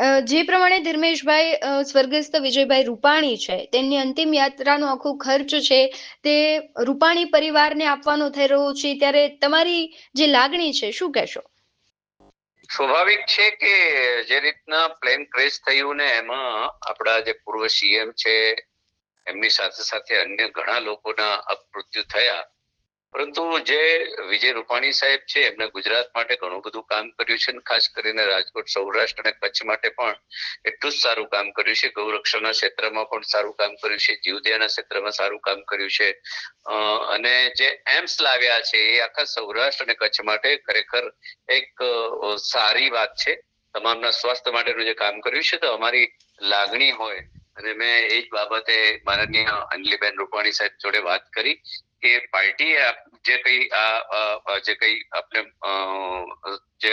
જે પ્રમાણે ધર્મેશભાઈ સ્વર્ગસ્થ વિજયભાઈ રૂપાણી છે, તેમની અંતિમ યાત્રાનો આખો ખર્ચ છે, તે રૂપાણી પરિવારને આપવાનો થઈ રહ્યો છે, ત્યારે તમારી જે લાગણી છે, શું કહેશો? સ્વાભાવિક છે કે જે રીતના પ્લેન ક્રેશ થયું ને, એમાં આપણા જે પૂર્વ સીએમ છે, એમની સાથે સાથે અન્ય ઘણા લોકોના અપમૃત્યુ થયા. પરંતુ જે વિજય રૂપાણી સાહેબ છે, એમને ગુજરાત માટે ઘણું બધું કામ કર્યું છે ખાસ કરીને રાજકોટ, સૌરાષ્ટ્ર અને કચ્છ માટે પણ એટલું જ સારું કામ કર્યું છે. ગૌરક્ષણના ક્ષેત્રમાં પણ સારું કામ કર્યું છે. જીવદયાના ક્ષેત્રમાં સારું કામ કર્યું છે. અને જે એમ્સ લાવ્યા છે, એ આખા સૌરાષ્ટ્ર અને કચ્છ માટે ખરેખર એક સારી વાત છે. તમામના સ્વાસ્થ્ય માટેનું જે કામ કર્યું છે, તો અમારી લાગણી હોય. અને મેં એ જ બાબતે માનનીય અંજલિબેન રૂપાણી સાહેબ જોડે વાત કરી. કે પાર્ટીએ જે કઈ આ જે કઈ આપણે જે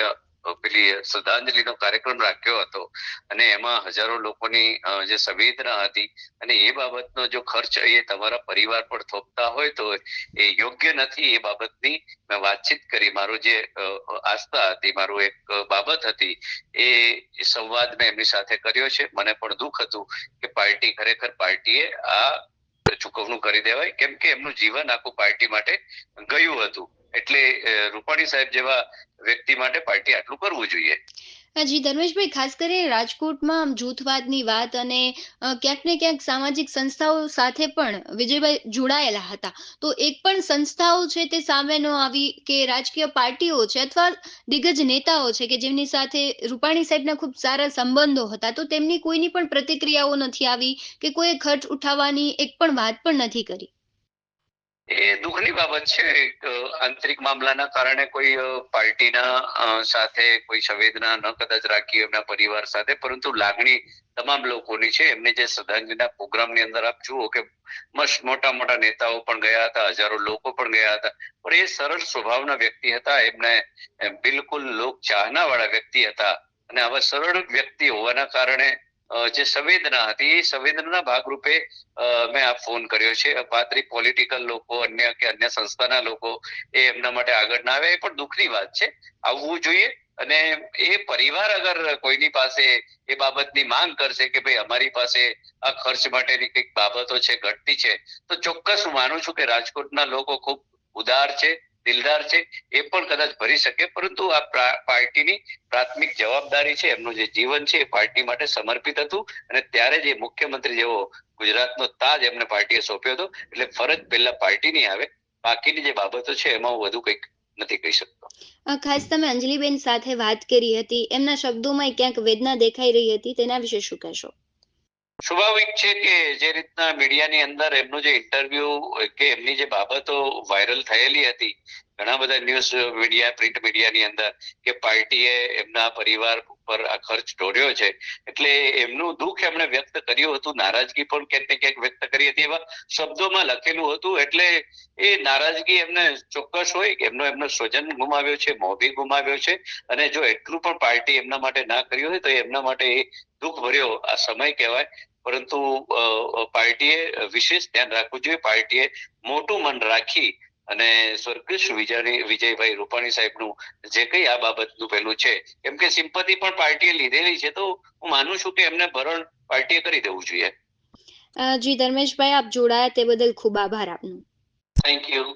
પેલી શ્રદ્ધાંજલિનો કાર્યક્રમ રાખ્યો હતો અને એમાં હજારો લોકોની જે સંવેદના હતી અને એ બાબતનો જો ખર્ચ એ તમારા પરિવાર પર થોપતા હોય તો એ યોગ્ય નથી એ બાબતની મેં વાતચીત કરી. મારું જે આસ્થા હતી, મારું એક બાબત હતી એ સંવાદ મેં એમની સાથે કર્યો છે. મને પણ દુઃખ હતું કે પાર્ટી ખરેખર પાર્ટીએ આ ચૂકવણું કરી દેવાય. કેમ કે એમનું જીવન આખું પાર્ટી માટે ગયું હતું. એટલે રૂપાણી સાહેબ જેવા વ્યક્તિ માટે પાર્ટી આટલું કરવું જોઈએ. જી ધર્મેશભાઈ, ખાસ કરીને રાજકોટમાં આમ જૂથવાદની વાત અને ક્યાંક ને ક્યાંક સામાજિક સંસ્થાઓ સાથે પણ વિજયભાઈ જોડાયેલા હતા. તો એક પણ સંસ્થાઓ છે તે સામે ન આવી કે રાજકીય પાર્ટીઓ છે અથવા દિગ્ગજ નેતાઓ છે કે જેમની સાથે રૂપાણી સાહેબના ખૂબ સારા સંબંધો હતા, તો તેમની કોઈની પણ પ્રતિક્રિયાઓ નથી આવી કે કોઈ ખર્ચ ઉઠાવવાની એક પણ વાત પણ નથી કરી. એ દુઃખની બાબત છે આંતરિક મામલાના કારણે કોઈ પાર્ટીના સાથે કોઈ સંવેદના ન કદાચ રાખી એમના પરિવાર સાથે, પરંતુ લાગણી તમામ લોકોની છે. એમને જે શ્રદ્ધાંજલિના પ્રોગ્રામની અંદર આપ જુઓ કે મસ્ત મોટા મોટા નેતાઓ પણ ગયા હતા, હજારો લોકો પણ ગયા હતા. પણ એ સરળ સ્વભાવના વ્યક્તિ હતા. એમને બિલકુલ લોક ચાહના વાળા વ્યક્તિ હતા. અને આવા સરળ વ્યક્તિ હોવાના કારણે જે સંવેદના હતી, એ સંવેદનાના ભાગરૂપે મેં આ ફોન કર્યો છે. પાત્રી પોલિટિકલ લોકો, અન્ય કે અન્ય સંસ્થાના લોકો એ એમના માટે આગળ ના આવે એ પણ દુઃખની વાત છે. આવવું જોઈએ અને એ પરિવાર અગર કોઈની પાસે એ બાબતની માંગ કરશે કે ભાઈ અમારી પાસે આ ખર્ચ માટેની કંઈક બાબતો છે, ઘટતી છે, તો ચોક્કસ હું માનું છું કે રાજકોટના લોકો ખૂબ ઉદાર છે. દિલદાર છે, એ પણ કદાચ ભરી શકે, પરંતુ આ પાર્ટીની પ્રાથમિક જવાબદારી છે, એમનું જે જીવન છે, એ પાર્ટી માટે સમર્પિત હતું અને ત્યારે જે મુખ્યમંત્રી જેવો ગુજરાતનો તાજ એમને પાર્ટીએ સોંપ્યો હતો, એટલે ફરજ પહેલા પાર્ટીની આવે, બાકીની જે બાબતો છે, એમાં હું વધુ કંઈક નથી કહી શકતો. ખાસ તમે અંજલિબેન સાથે વાત કરી હતી, એમના શબ્દોમાં ક્યાંક વેદના દેખાઈ રહી હતી, તેના વિશે શું કહેશો? સ્વાભાવિક છે કે જે રીતના મીડિયાની અંદર એમનું જે ઇન્ટરવ્યુ કે એમની જે બાબતો વાયરલ થયેલી હતી, ઘણા બધા ન્યૂઝ મીડિયા પ્રિન્ટ મીડિયાની અંદર કે પાર્ટીએ એમના પરિવાર ઉપર આ ખર્ચ ઢોળ્યો છે. એટલે એમનું દુઃખ એમણે વ્યક્ત કર્યું હતું. નારાજગી પણ ક્યાંક ને ક્યાંક વ્યક્ત કરી હતી. એવા શબ્દોમાં લખેલું હતું. એટલે એ નારાજગી એમને ચોક્કસ હોય કે એમનો એમનો સ્વજન ગુમાવ્યો છે, મોભી ગુમાવ્યો છે. અને જો એટલું પણ પાર્ટી એમના માટે ના કર્યું હોય તો એમના માટે એ દુઃખ ભર્યો આ સમય કહેવાય. પરંતુ પાર્ટીએ વિશેષ ધ્યાન રાખવું જોઈએ. પાર્ટીએ મોટું મન રાખી અને સ્વર્ગસ્થ વિજયભાઈ રૂપાણી સાહેબનું જે કઈ આ બાબતનું પેલું છે કેમ કે સિમ્પતિ પણ પાર્ટીએ લીધેલી છે તો હું માનું છું કે એમને ભરણ પાર્ટીએ કરી દેવું જોઈએ. જી ધર્મેશભાઈ આપ જોડાયા તે બદલ ખૂબ આભાર આપનો. Thank you